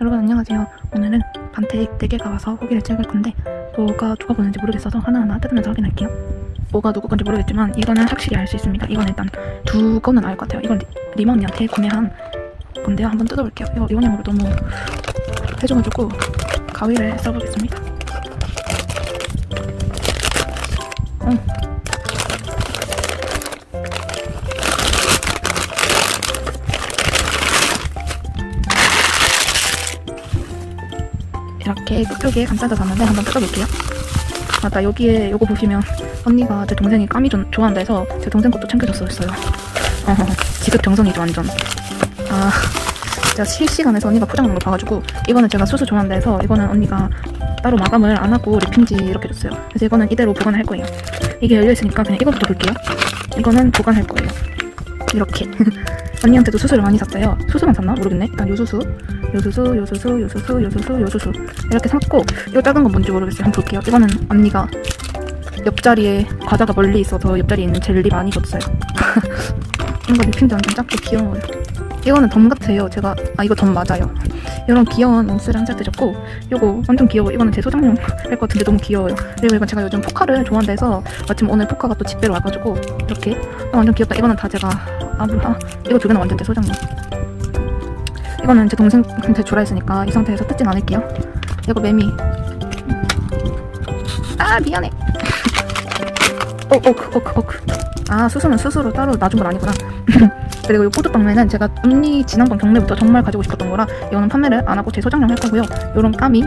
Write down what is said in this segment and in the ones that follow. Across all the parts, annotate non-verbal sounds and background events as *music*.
여러분 안녕하세요. 오늘은 반택 4개가 와서 후기를 찍을 건데 뭐가 누가 보는지 모르겠어서 하나하나 뜯으면서 확인할게요. 뭐가 누구 건지 모르겠지만 이거는 확실히 알 수 있습니다. 이건 일단 두 거는 알것 같아요. 이건 리- 리마 언니한테 구매한 건데요. 한번 뜯어볼게요. 이거 이원형으로 너무 해줘가지고 가위를 써보겠습니다. 어. 이렇게 끝쪽에 감싸져 놨는데 한번 뜯어볼게요. 맞다 여기에 요거 보시면 언니가 제 동생이 까미 좀 좋아한다 해서 제 동생 것도 챙겨줬었어요. 어허, *laughs* 지급 정성이죠 완전. 아 제가 실시간에서 언니가 포장한 걸 봐가지고 이거는 제가 수수 좋아한다 해서 이거는 언니가 따로 마감을 안 하고 리핀지 이렇게 줬어요. 그래서 이거는 이대로 보관할 거예요. 이게 열려 있으니까 그냥 이거부터 볼게요. 이거는 보관할 거예요. 이렇게 *laughs* 언니한테도 수수를 많이 샀어요. 수수만 샀나 모르겠네. 일단 요수수, 요수수, 요수수, 요수수, 요수수, 요수수 이렇게 샀고 이거 작은 건 뭔지 모르겠어요. 한번 볼게요. 이거는 언니가 옆자리에 과자가 멀리 있어서 옆자리에 있는 젤리 많이 줬어요. *laughs* 이거 리핀도 완전 작고 귀여워요. 이거는 덤 같아요. 제가 아 이거 덤 맞아요. 이런 귀여운 몬스를 한 세트 줬고 이거 완전 귀여워. 이거는 제 소장용 할 것 같은데 너무 귀여워요. 그리고 이건 제가 요즘 포카를 좋아한다 해서 마침 오늘 포카가 또 집배로 와가지고 이렇게 아, 완전 귀엽다. 이거는 다 제가 아 몰라. 이거 두 개는 완전 제 소장용. 이거는 제 동생한테 주라 했으니까 이 상태에서 뜯진 않을게요. 이거 매미. 아 미안해. 어, 오오크 오크 오크. 아 수수는 수수로 따로 놔준 건 아니구나. *laughs* 그리고 이 포도빵매는 제가 언니 지난번 경매부터 정말 가지고 싶었던 거라 이거는 판매를 안 하고 제 소장용 할 거고요. 요런 까미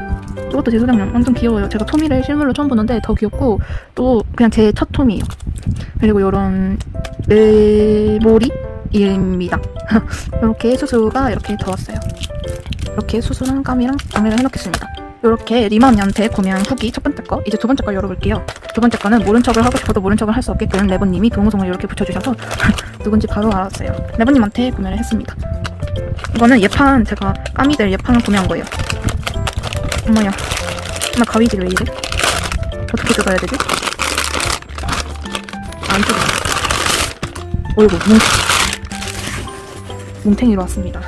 이것도 제 소장용 완전 귀여워요. 제가 토미를 실물로 처음 보는데 더 귀엽고 또 그냥 제 첫 토미예요. 그리고 요런 메모리 입니다. 이렇게 *laughs* 수수가 이렇게 더웠어요. 이렇게 수수랑 까미랑 정리를 해놓겠습니다. 이렇게 리마 언니한테 구매한 후기 첫 번째 거 이제 두 번째 거 열어볼게요. 두 번째 거는 모른 척을 하고 싶어도 모른 척을 할 수 없게끔 레버님이 동영상을 이렇게 붙여주셔서 *laughs* 누군지 바로 알았어요. 레버님한테 구매를 했습니다. 이거는 예판 제가 까미들 예판을 구매한 거예요. 엄마야, 나 가위질 왜 이래? 어떻게 뜯어야 되지? 안 뜯어. 어이구, 뭉, 뭉탱이로 왔습니다.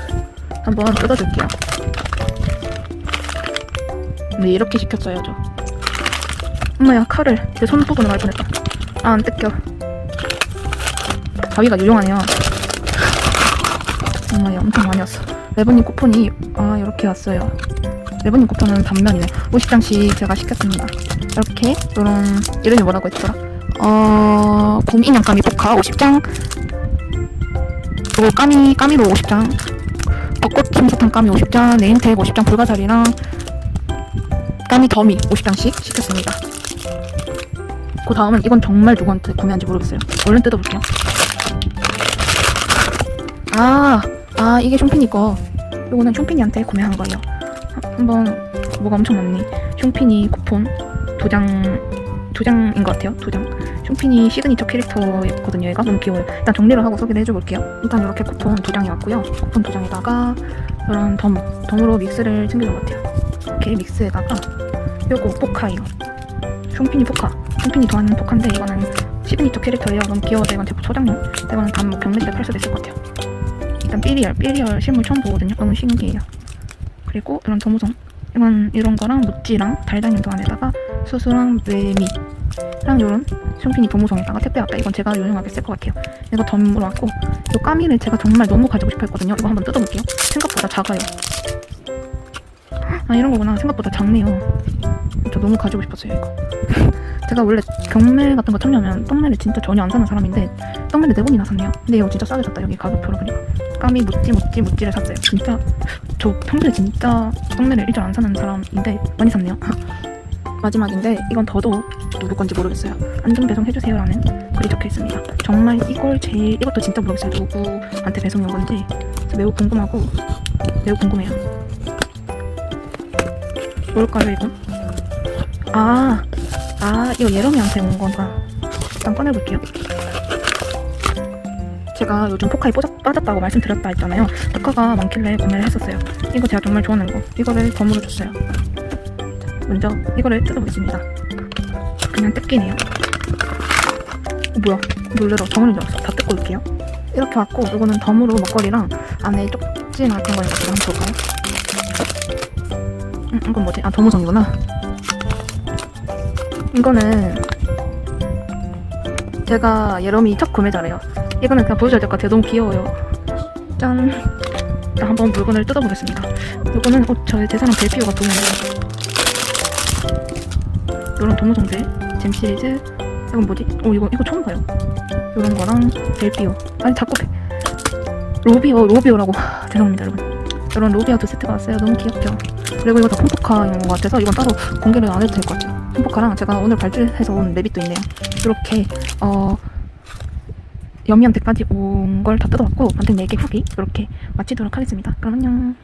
한번 뜯어줄게요. 네, 이렇게 시켰어야죠. 엄마야, 칼을 제 손 부분을 말 뻔했다. 아, 안 뜯겨. 가위가 유용하네요. 엄마야, 엄청 많이 왔어. 레버님 쿠폰이, 아, 이렇게 왔어요. 레버님 쿠폰은 단면이네. 50장씩 제가 시켰습니다. 이렇게, 요런, 이름이 뭐라고 했더라? 어, 곰 인형 까미 포카 50장. 그리고 까미, 까미로 50장. 벚꽃 솜사탕 까미 50장. 네임택 50장 불가사리랑 까미 더미 50장씩 시켰습니다. 그 다음은 이건 정말 누구한테 구매한지 모르겠어요. 얼른 뜯어볼게요. 아, 아 이게 숑피니 거. 이거는 숑피니한테 구매한 거예요. 하- 한번 뭐가 엄청 많니? 숑피니 쿠폰 두 장, 두 장인 것 같아요. 두 장. 숑피니 시그니처 캐릭터였거든요. 얘가 너무 귀여워요. 일단 정리를 하고 소개를 해줘볼게요. 일단 이렇게 쿠폰 두 장이 왔고요. 쿠폰 두 장에다가 이런 덤, 덤으로 믹스를 챙겨준 것 같아요. 이렇게 믹스에다가 요거 포카예요. 숑피니 포카. 숑피니 좋아하는 포카인데 이거는 시그니처 캐릭터예요. 너무 귀여워서 이건 제 소장용. 이거는 다음 뭐 경매 때팔 수도 있을 것 같아요. 일단 삐리얼, 삐리얼 실물 처음 보거든요. 너무 신기해요. 그리고 이런 도무송. 이건 이런 거랑 모찌랑 달달님 도 안에다가 수수랑 메미랑 요런 숑피니 도무송에다가 택배 왔다. 이건 제가 유용하게 쓸 것 같아요. 이거 덤으로 왔고 이 까미를 제가 정말 너무 가지고 싶어 했거든요. 이거 한번 뜯어볼게요. 생각보다 작아요. 아 이런 거구나. 생각보다 작네요. 저 너무 가지고 싶었어요 이거. *laughs* 제가 원래 경매 같은 거 참여하면 떡매를 진짜 전혀 안 사는 사람인데 떡매를 네 번이나 샀네요. 근데 이거 진짜 싸게 샀다 여기 가격표로 그니 까 까미 무찌 무찌 무찌를 샀어요. 진짜 저 평소에 진짜 떡매를 일절 안 사는 사람인데 많이 샀네요. *laughs* 마지막인데 이건 더도 누구 건지 모르겠어요. 안전 배송 해주세요라는 글이 적혀 있습니다. 정말 이걸 제일 이것도 진짜 모르겠어요. 누구한테 배송이 온 건지 매우 궁금하고 매우 궁금해요. 뭘까요 이건? 아, 아 이거 예롬이한테 온 거다. 일단 꺼내볼게요. 제가 요즘 포카에 빠졌, 빠졌다고 말씀드렸다 했잖아요. 포카가 많길래 구매를 했었어요. 이거 제가 정말 좋아하는 거. 이거를 덤으로 줬어요. 먼저 이거를 뜯어보겠습니다. 그냥 뜯기네요. 어, 뭐야? 놀래라. 줄 알았어. 다 뜯고 올게요. 이렇게 왔고 이거는 덤으로 먹거리랑 안에 쪽지나 그런 거니까 한번 볼까요? 음, 이건 뭐지? 아 도무성이구나. 이거는 제가 예롬이 첫 구매자래요. 이거는 그냥 보여줘야 될 것 같아요. 너무 귀여워요. 짠. 일단 한번 물건을 뜯어보겠습니다. 이거는 어, 저의 제 사랑 벨피오가 보이는데 이런 도무성들 잼 시리즈 이건 뭐지? 어 이거 이거 처음 봐요. 이런 거랑 벨피오 아니 자꾸 배- 로비오 로비오라고 *laughs* 죄송합니다 여러분. 이런 로비아 두 세트가 왔어요. 너무 귀엽죠? 그리고 이거 다 폼포카인 것 같아서 이건 따로 공개를 안 해도 될 것 같아요. 폼포카랑 제가 오늘 발주해서 온 맵잇도 있네요. 이렇게 어 여미한테까지 온 걸 다 뜯어왔고 만든 4개 후기 이렇게 마치도록 하겠습니다. 그럼 안녕.